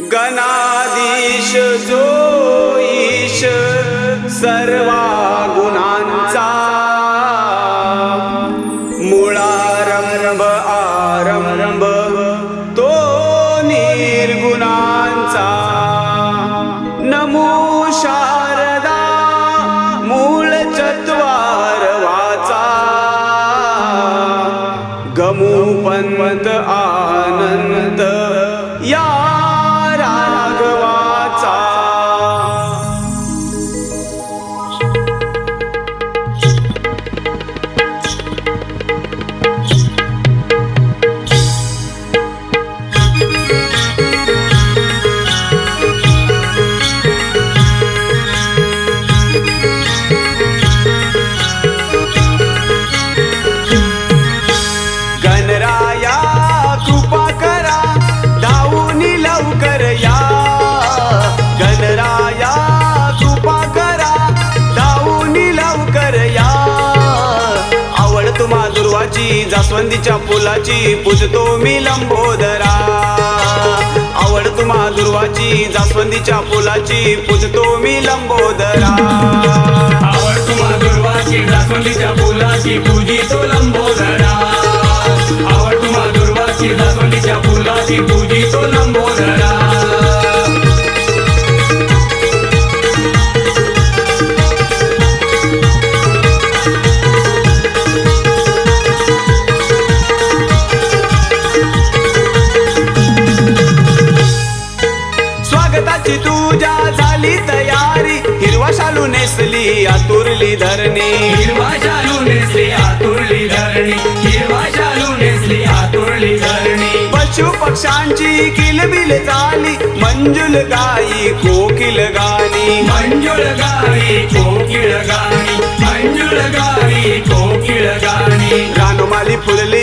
गणादिश जोईश सर्वाग जास्वंदीच्या फुलाची पूजतो मी लंबोदरा. आवड तुम्हा दुर्वाची जास्वंदीच्या फुलाची पूजतो मी लंबोदरा. आवड तुम्हा दुर्वाची जास्वंदीच्या फुलाची पूजितो लंबोदरा. आवड तुम्हा दुर्वाची जास्वंदीच्या फुलाची पूजितो लंबोदरा. पशु पक्ष्यांची किलबिल झाली. मंजुल गाई कोकिल गाणी. मंजुळ गाणी कोकिळ गाणी. मंजुळ गाणी कोकिळ गाणी. रानमाली फुलली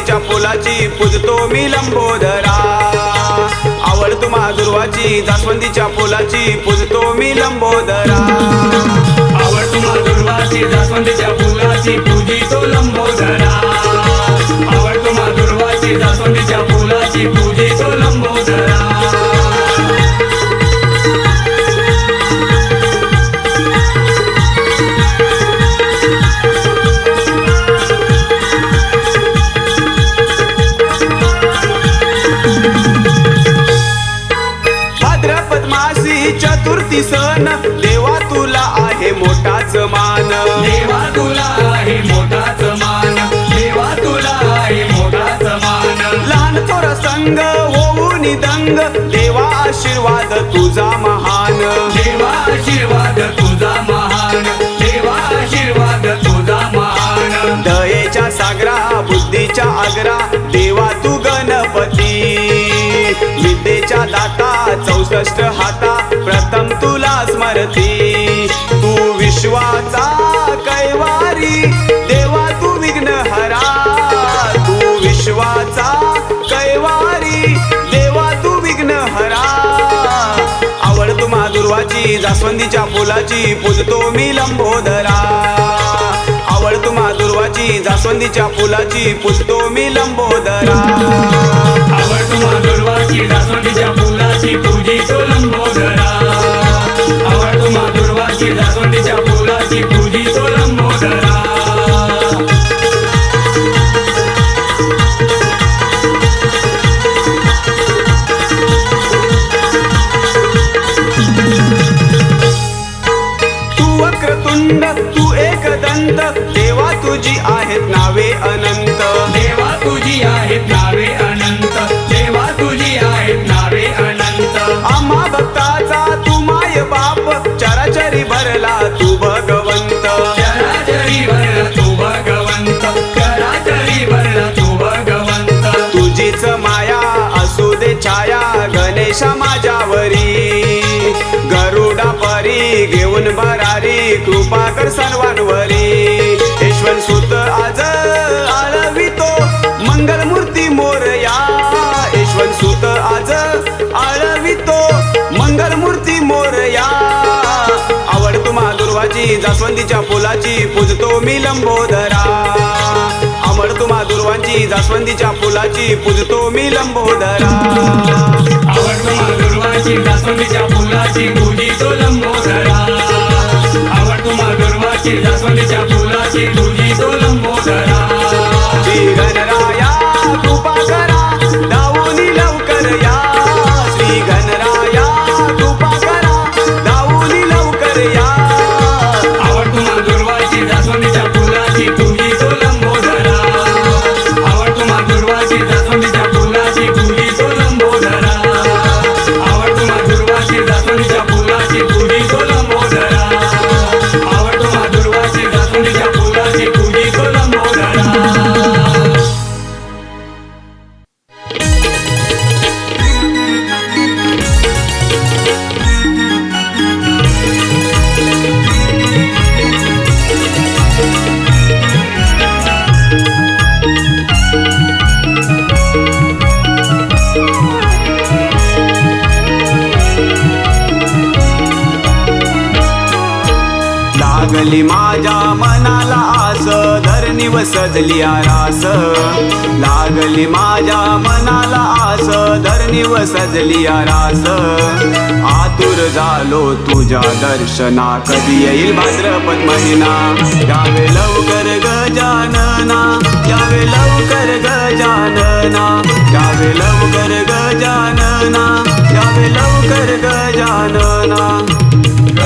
दुर्वाची जास्वंदीच्या फुलाची पूजतो मी लंबोदरा. आवड तुम्हा दुर्वाची जास्वंदीच्या फुलाची पूजतो मी लंबोदरा. आवड तुम्हा दुर्वाची जास्वंदीच्या फुलाची पूजी लंबोदरा. आवड तुम्हा दुर्वाची जास्वंदीच्या फुलाची पूजी लंबोदरा. चतुर्थी सण देवा तुला आहे मोठाच मान. देवा तुला आहे मोठाच मान. देवा तुला आहे मोठाच मान. लहान थोर संग होऊन दंग. देवा आशीर्वाद तुझा महान. देवा आशीर्वाद तुझा महान. देवा आशीर्वाद तुझा महान. दयेच्या सागरा बुद्धीच्या आग्रा. देवा तू गणपती. विद्येच्या दाता चौसष्ट हाता. प्रथम तुला स्मरती. तू विश्वाचा कैवारी देवा तू विघ्न हरा. तू विश्वाचा कैवारी देवा तू विघ्न हरा. आवडतो माधुर्वाची जास्वंदीच्या फुलाची पूजतो मी लंबोदरा. आवडतो माधुर्वाची जास्वंदीच्या फुलाची पूजतो मी लंबोदरा. आवडतो माधुर्वाची जास्वंदीच्या फुलाची तुझी तो लंबोदरा आवड तुम्हा दुर्वाची जास्वंदीच्या फुलाची पूजी तो कृपा कर सर्वांवरी. ईश्वर सुत आज आळवितो मंगलमूर्ती मोरया. ईश्वर सुत आज आळवितो मंगलमूर्ती मोरया. आवड तुम्हा दुर्वाची जास्वंदीच्या फुलाची पूजतो मी लंबोदरा. आवड तुम्हा दुर्वांची जास्वंदीच्या फुलाची पूजतो मी लंबोदरा. आवडतो माधुरवाची जास्वंदीच्या फुलाची पूजितो लंबोदरा. आवडतो माधुरवाची जास्वंदीच्या फुलाची पूजितो लंबोदरा व सजली रास लागली माझ्या मनाला आस धरणी व सजली रास आतुर झालो तुझ्या दर्शना कधी येईल भाद्रपद महिना? यावे लवकर गजानना यावे लवकर गजानना यावे लवकर गजानना यावे लवकर गजानना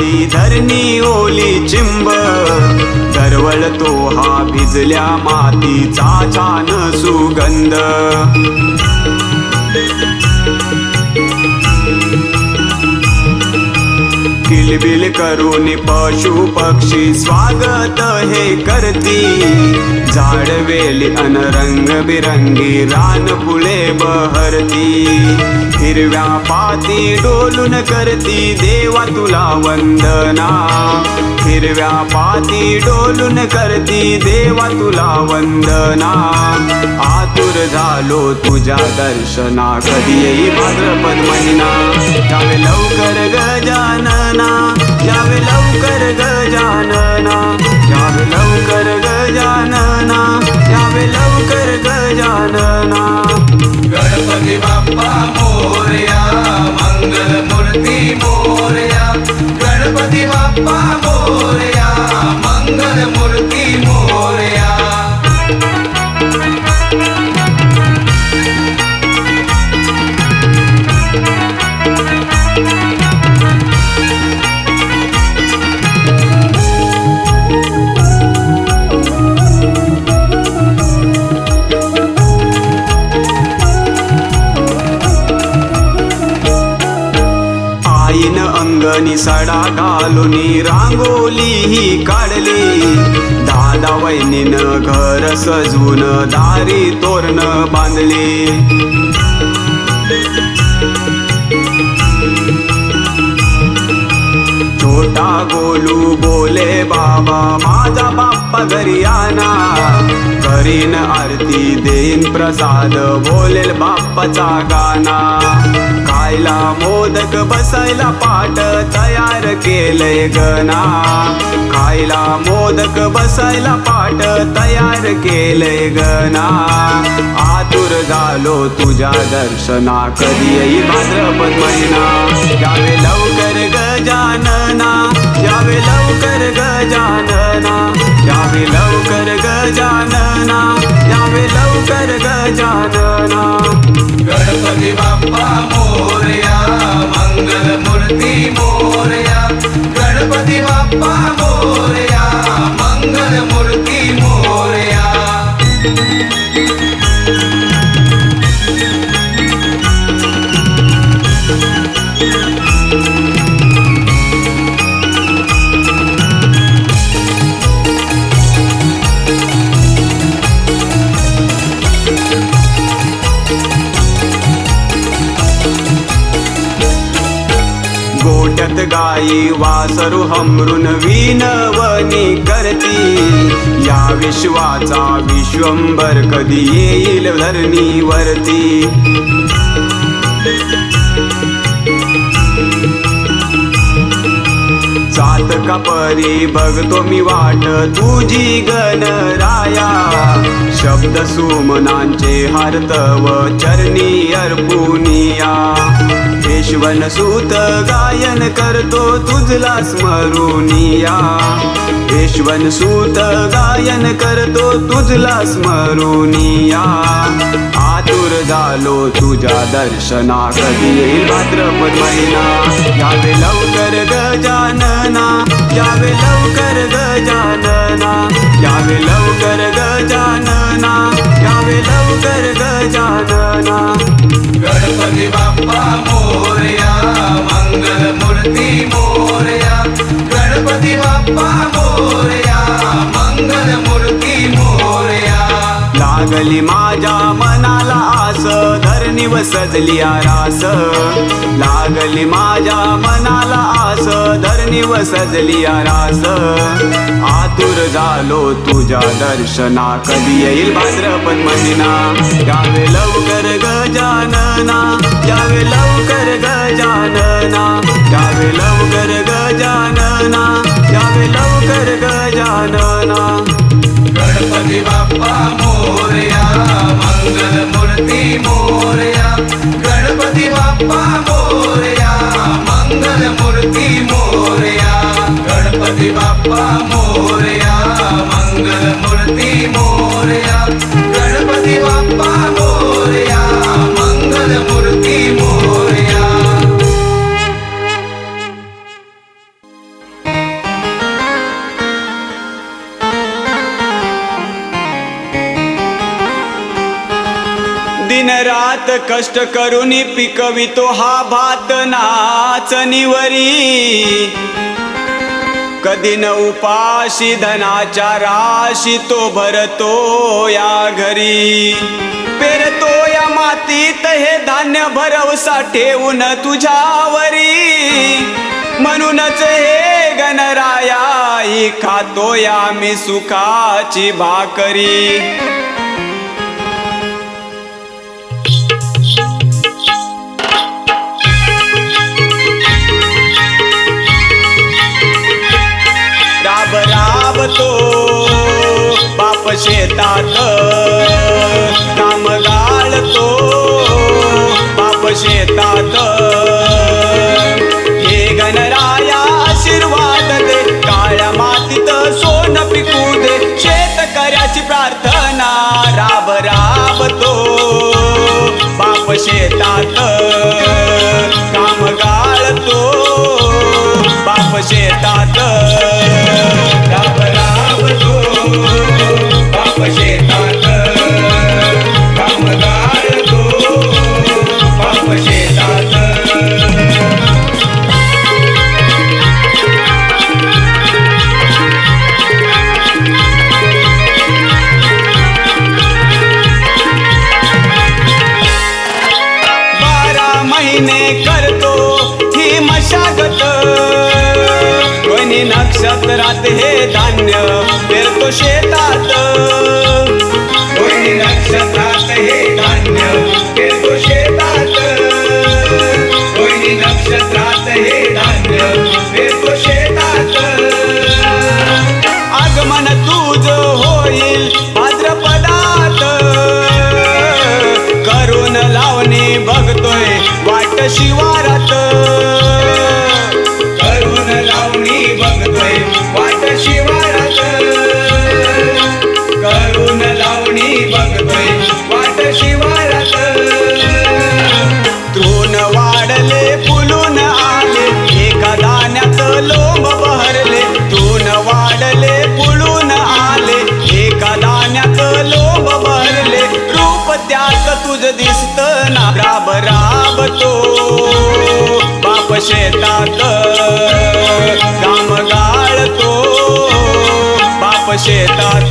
नदी धरणी ओली चिंब. दरवळतो हा भिजल्या मातीचा छान सुगंध. किलबिल करून पशु पक्षी स्वागत हे करती. झाडवेली अन रंग बिरंगी रान फुले बहरती. हिरव्या पाती डोलून करती देवा तुला वंदना. हिरव्या पाती डोलून करती देवा तुला वंदना. आतुर झालो तुझ्या दर्शना कधी येई भाद्रपद महिना. यावे अंगणी सडा घालून रांगोली ही काढली. दादा वहिनीन घर सजवून दारी तोरण बांधली. छोटा गोलू बोले बाबा माझा बाप्पा घरी आना करीन आरती देईन प्रसाद बोलेल बाप्पाचा गाना खायला मोदक बसायला पाट तयार केलंय गना खायला मोदक बसायला पाट तयार केलंय गना आतुर झालो तुझ्या दर्शना कधी येईल भाद्रपद महिना. यावे लवकर गजानना यावे लवकर गजानना यावे लवकर गजानना यावे लवकर गजानना गणपती बाप्पा मोरया मंगलमूर्ती मोरया गणपती बाप्पा मोरया. गोट्यात गाई वासरू हमरून विनवणी करती. या विश्वाचा विश्वंभर कधी येईल धरणीवरती. सात परी बघतो मी वाट तुझी गणराया शब्द सुमनांचे हर्तव चरणी अर्पुनिया. केशवन सूत गायन करतो तुझला स्मरुनिया केशवन सूत गायन करतो तुझला स्मरुनिया आतुर झालो तुझ्या दर्शना कधी येईल भाद्रपद महिना. यावे लवकर गजानना यावे लवकर गजानना यावे लवकर गजानना यावे लवकर गजानना. गणपती बाप्पा मोरया मंगलमूर्ती मोरया. गणपती बाप्पा मोरया मंगलमूर्ती मोरया. लागली माझ्या मनाला आस धरणीव सजली आरास. लागली माझ्या मनाला आस धरणीव सजली आरास. आतुर झालो तुझ्या दर्शना कधी येईल भाद्रपद महिना यावे लवकर गजानना यावे लवकर गजानना यावे लवकर गजानना यावे लवकर गजानना गणपती बाप्पा मोरया मंगलमूर्ती मोरया. कष्ट करून पिकवितो हा भात नाचणीवरी कधी न उपाशी धनाच्या राशी तो भरतो या घरी. पेरतो या मातीत हे धान्य भरवसा ठेवून तुझ्यावरी. म्हणूनच हे गणराया ही खातो या मी सुखाची भाकरी. राबतो बाप शेतात काम गाळतो बाप शेतात.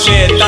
shit.